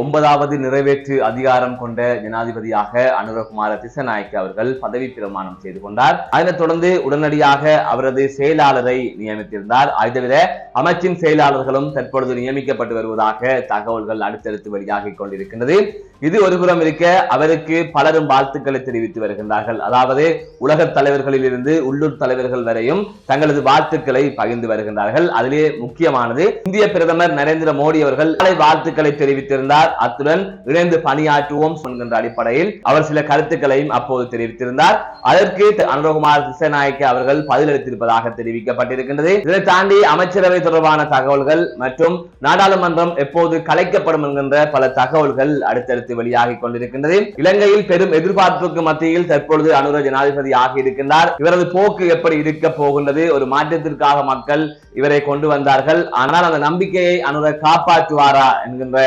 ஒன்பதாவது நிறைவேற்று அதிகாரம் கொண்ட ஜனாதிபதியாக அனுரகுமார திசநாயக்க அவர்கள் பதவி பிரமாணம் செய்து கொண்டார். அதனைத் தொடர்ந்து உடனடியாக அவரது செயலாளரை நியமித்திருந்தார். அதை தவிர அமைச்சின் செயலாளர்களும் தற்பொழுது நியமிக்கப்பட்டு வருவதாக தகவல்கள் அடுத்தடுத்து வெளியாகி கொண்டிருக்கின்றது. இது ஒருபுறம் இருக்க அவருக்கு பலரும் வாழ்த்துக்களை தெரிவித்து வருகின்றார்கள். அதாவது உலக தலைவர்களில் இருந்து உள்ளூர் தலைவர்கள் வரையும் தங்களது வாழ்த்துக்களை பகிர்ந்து வருகின்றார்கள். அதிலே முக்கியமானது இந்திய பிரதமர் நரேந்திர மோடி அவர்கள் வாழ்த்துக்களை தெரிவித்திருந்தார். அத்துடன் இணைந்து பணியாற்றுவோம் சொல்கின்ற அடிப்படையில் அவர் சில கருத்துக்களையும் அப்போது தெரிவித்திருந்தார். அதற்கு அனுரகுமார் திசநாயக்க அவர்கள் பதிலளித்திருப்பதாக தெரிவிக்கப்பட்டிருக்கின்றது. இதை தாண்டி அமைச்சரவை தொடர்பான தகவல்கள் மற்றும் நாடாளுமன்றம் எப்போது கலைக்கப்படும் என்கின்ற பல தகவல்கள் அடுத்தடுத்து வெளியாகி கொண்டிருக்கின்றது. இலங்கையில் பெரும் எதிர்பார்ப்புக்கு மத்தியில் தற்பொழுது அனுர ஜனாதிபதி ஆகி இருக்கின்றார் இவரது போக்கு எப்படி இருக்க போகின்றது? ஒரு மாற்றத்திற்காக மக்கள் இவரை கொண்டு வந்தார்கள். ஆனால் அந்த நம்பிக்கையை அனுர காப்பாற்றுவாரா என்கின்ற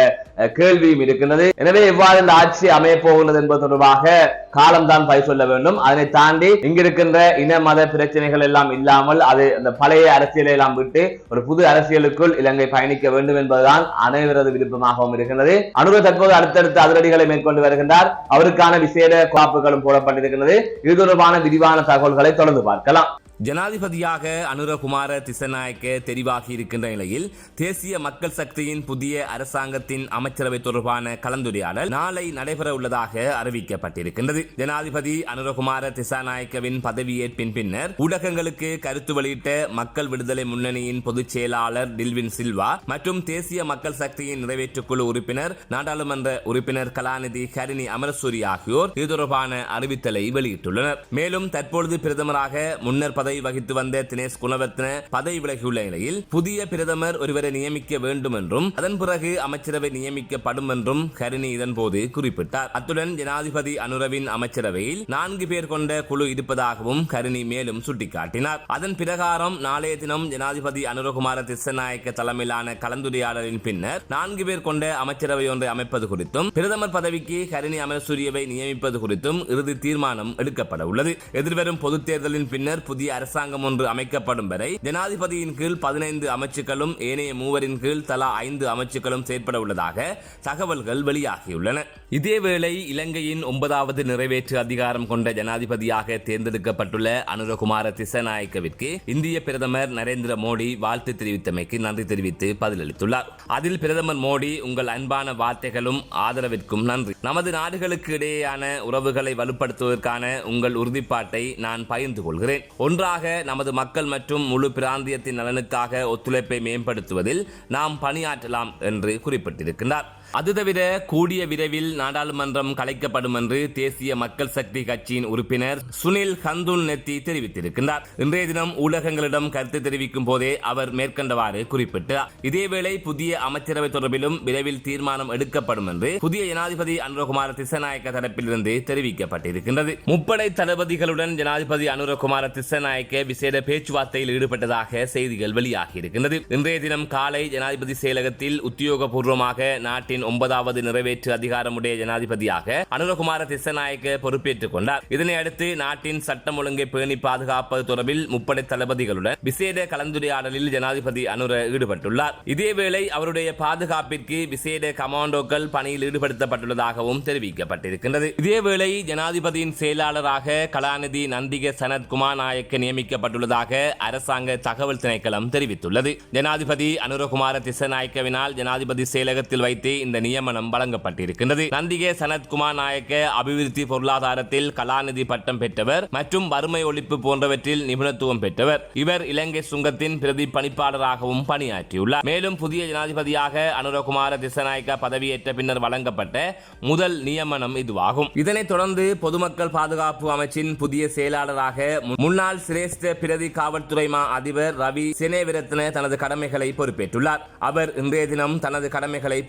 கேள்வியும் இருக்கின்றது. எனவே எவ்வாறு இந்த ஆட்சி அமைய போகிறது என்பது தொடர்பாக காலம் தான் பை சொல்ல வேண்டும். அதனை தாண்டி இங்கிருக்கின்ற இன மத பிரச்சனைகள் எல்லாம் இல்லாமல் அது அந்த பழைய அரசியலை எல்லாம் விட்டு ஒரு புது அரசியலுக்குள் இலங்கை பயணிக்க வேண்டும் என்பதுதான் அனைவரது விருப்பமாகவும் இருக்கின்றது. அனுர தற்போது அடுத்தடுத்த அதிரடிகளை மேற்கொண்டு வருகின்றார். அவருக்கான விசேட காப்புகளும் போடப்பட்டிருக்கின்றது. இது தொடர்பான விரிவான தகவல்களை தொடர்ந்து பார்க்கலாம். ஜனாதிபதியாக அனுரகுமார திசநாயக்க தெரிவாகி இருக்கின்ற நிலையில் தேசிய மக்கள் சக்தியின் புதிய அரசாங்கத்தின் அமைச்சரவை தொடர்பான கலந்துரையாடல் நாளை நடைபெற உள்ளதாக அறிவிக்கப்பட்டிருக்கின்றது. ஜனாதிபதி அனுரகுமார திசாநாயக்கவின் பதவியேற்பின் பின்னர் ஊடகங்களுக்கு கருத்து வெளியிட்ட மக்கள் விடுதலை முன்னணியின் பொதுச் செயலாளர் டில்வின் சில்வா மற்றும் தேசிய மக்கள் சக்தியின் நிறைவேற்றுக்குழு உறுப்பினர் நாடாளுமன்ற உறுப்பினர் கலாநிதி ஹரிணி அமரசூரி ஆகியோர் இது தொடர்பான அறிவித்தலை வெளியிட்டுள்ளனர். மேலும் தற்பொழுது பிரதமராக முன்னர் பதவி வகித்து வந்த தினேஷ் குணவர்த்தன பதவி விலகியுள்ள நிலையில் புதிய பிரதமர் ஒருவரை நியமிக்க வேண்டும் என்றும் அதன் பிறகு அமைச்சரவை நியமிக்கப்படும் என்றும் கருணி இதன்போது குறிப்பிட்டார். அத்துடன் ஜனாதிபதி அனுரவின் அமைச்சரவையில் நான்கு பேர் கொண்ட குழு இருப்பதாகவும் கருணி மேலும் சுட்டிக்காட்டினார். அதன் பிரகாரம் நாளைய தினம் ஜனாதிபதி அனுரகுமார திசநாயக்க தலைமையிலான கலந்துரையாடலின் பின்னர் நான்கு பேர் கொண்ட அமைச்சரவை ஒன்றை அமைப்பது குறித்தும் பிரதமர் பதவிக்கு ஹரிணி அமரசூரியவை நியமிப்பது குறித்தும் இறுதி தீர்மானம் எடுக்கப்பட உள்ளது. எதிர்வரும் பொதுத் தேர்தலின் பின்னர் புதிய அரசாங்கம் ஒன்று அமைக்கப்படும் வரை ஜனாதிபதியின் கீழ் பதினைந்து அமைச்சுக்களும் ஏனைய மூவரின் கீழ் தலா ஐந்து அமைச்சுக்களும் செயற்பட உள்ளதாக தகவல்கள் வெளியாகியுள்ளன. இதேவேளை இலங்கையின் ஒன்பதாவது நிறைவேற்று அதிகாரம் கொண்ட ஜனாதிபதியாக தேர்ந்தெடுக்கப்பட்டுள்ள அனுரகுமார திசநாயக்கவிற்கு இந்திய பிரதமர் நரேந்திர மோடி வாழ்த்து தெரிவித்தமைக்கு நன்றி தெரிவித்து பதிலளித்துள்ளார். அதில் பிரதமர் மோடி உங்கள் அன்பான வார்த்தைகளும் ஆதரவிற்கும் நன்றி. நமது நாடுகளுக்கு இடையேயான உறவுகளை வலுப்படுத்துவதற்கான உங்கள் உறுதிப்பாட்டை நான் பகிர்ந்து கொள்கிறேன். ஒன்றாக நமது மக்கள் மற்றும் முழு பிராந்தியத்தின் நலனுக்காக ஒத்துழைப்பை மேம்படுத்துவதில் நாம் பணியாற்றலாம் என்று குறிப்பிட்டிருக்கிறார் அது தவிர கூடிய விரைவில் நாடாளுமன்றம் கலைக்கப்படும் என்று தேசிய மக்கள் சக்தி கட்சியின் உறுப்பினர் சுனில் ஹந்துன் நெத்தி தெரிவித்திருக்கிறார் இன்றைய தினம் ஊடகங்களிடம் கருத்து தெரிவிக்கும் போதே அவர் மேற்கண்டவாறு குறிப்பிட்டார். இதேவேளை புதிய அமைச்சரவை தொடர்பிலும் விரைவில் தீர்மானம் எடுக்கப்படும் என்று புதிய ஜனாதிபதி அனுரகுமார திசநாயக்க தரப்பிலிருந்து தெரிவிக்கப்பட்டிருக்கின்றது. முப்படை தளபதிகளுடன் ஜனாதிபதி அனுரகுமார திசநாயக்க விசேட பேச்சுவார்த்தையில் ஈடுபட்டதாக செய்திகள் வெளியாகியிருக்கின்றது. இன்றைய தினம் காலை ஜனாதிபதி செயலகத்தில் உத்தியோகபூர்வமாக நாட்டின் ஒன்பதாவது நிறைவேற்று அதிகாரமுடைய ஜனாதிபதியாக அனுரகுமார திசநாயக்க பொறுப்பேற்றுக் கொண்டார். இதனையடுத்து நாட்டின் சட்டம் ஒழுங்கை பேணி பாதுகாப்பது தொடர்பில் முப்படை தளபதிகளுடன் விசேட கலந்துரையாடலில் ஜனாதிபதி அனுர ஈடுபட்டுள்ளார். இதேவேளை அவருடைய பாதுகாப்பிற்கு விசேட கமாண்டோக்கள் பணியில் ஈடுபடுத்தப்பட்டுள்ளதாகவும் தெரிவிக்கப்பட்டிருக்கின்றது. இதேவேளை ஜனாதிபதியின் செயலாளராக கலாநிதி நந்திக சனத் குமார் நாயக்க நியமிக்கப்பட்டுள்ளதாக அரசாங்க தகவல் திணைக்களம் தெரிவித்துள்ளது. ஜனாதிபதி அனுரகுமார திசநாயக்கவினால் ஜனாதிபதி செயலகத்தில் வைத்து இந்த நியமனம் வழங்கப்பட்டிருக்கின்றது. நந்திகே சனத்குமார் நாயக்க அபிவிருத்தி பொருளாதாரத்தில் கலாநிதி பட்டம் பெற்றவர் மற்றும் வறுமை ஒழிப்பு போன்றவற்றில் நிபுணத்துவம் பெற்றவர். இவர் இலங்கை சுங்கத்தின் பிரதி பணிப்பாளராகவும் பணியாற்றியுள்ளார். மேலும் புதிய ஜனாதிபதியாக அனுரகுமார திசநாயக்க பதவியேற்ற பின்னர் வழங்கப்பட்ட முதல் நியமனம் இதுவாகும். இதனைத் தொடர்ந்து பொதுமக்கள் பாதுகாப்பு அமைச்சின் புதிய செயலாளராக முன்னாள் சிரேஷ்ட பிரதி காவல்துறை மா அதிபர் ரவி சினேவிரத்ன தனது கடமைகளை பொறுப்பேற்றுள்ளார். அவர் இன்றைய தினம் தனது கடமைகளை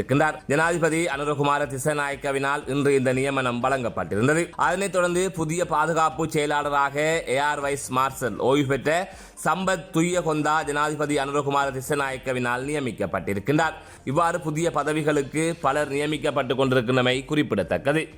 இருக்கின்றார் ஜனாதிபதி அனுரகுமார திசநாயக்கவினால் இன்று இந்த நியமனம் வழங்கப்பட்டிருந்தது. அதனைத் தொடர்ந்து புதிய பாதுகாப்பு செயலாளராக ஏஆர் வைஸ் மார்ஷல் ஓய்வு பெற்ற சம்பத் துய்யகொந்தா ஜனாதிபதி அனுரகுமார திசநாயக்கவினால் நியமிக்கப்பட்டிருக்கின்றார். இவ்வாறு புதிய பதவிகளுக்கு பலர் நியமிக்கப்பட்டுக் கொண்டிருக்கின்றமை குறிப்பிடத்தக்கது.